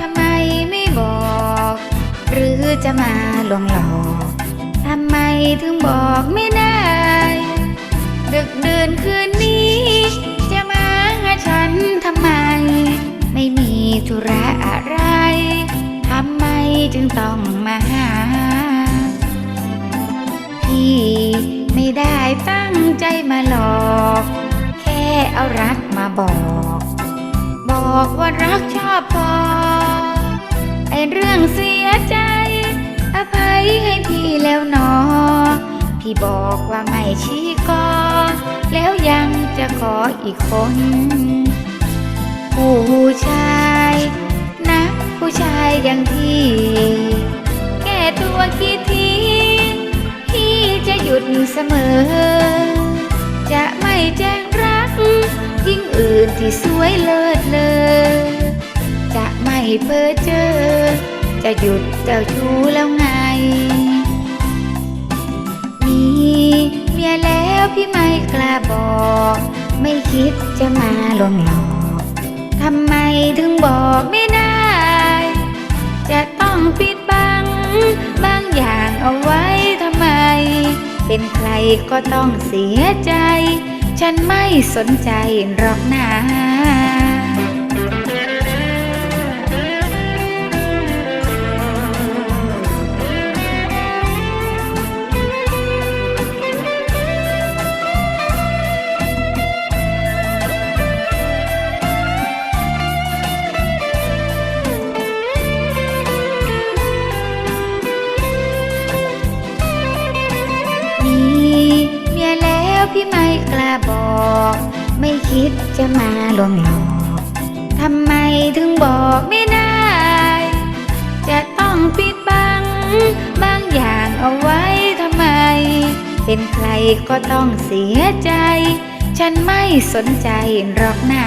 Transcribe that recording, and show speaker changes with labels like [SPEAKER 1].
[SPEAKER 1] ทำไมไม่บอก หรือจะมาลวงหลอกทำไมถึงบอกไม่ได้ ดึกเดินคืนนี้ จะมาหาฉันทำไม ไม่มีธุระอะไรทำไมจึงต้องมาหาพี่ไม่ได้ตั้งใจมาหลอกแค่เอารักมาบอก บอกว่ารักชอบพอ ไอเรื่องเสียใจ อภัยให้พี่แล้วหนอ พี่บอกว่าไม่ชี้กอ แล้วยังจะขออีกคน ผู้ชายนะผู้ชายอย่างพี่ แก้ตัวคิดทีพี่จะหยุดเสมอ จะไม่แจ้งรัก ยิ่งอื่นที่สวยเลิศเลอจะไม่เพ้อเจอ จะหยุดเจ้าชู้แล้วไง มีเมียแล้วพี่ไม่กล้าบอก ไม่คิดจะมาลวงหลอกทำไมถึงบอกไม่ได้ จะต้องปิดบัง บางอย่างเอาไว้ทำไม เป็นใครก็ต้องเสียใจ ฉันไม่สนใจหรอกนะ พี่ไม่กล้าบอก ไม่คิดจะมาลวงหลอกทำไมถึงบอกไม่ได้ จะต้องปิดบัง บางอย่างเอาไว้ทำไม เป็นใครก็ต้องเสียใจ ฉันไม่สนใจหรอกนะ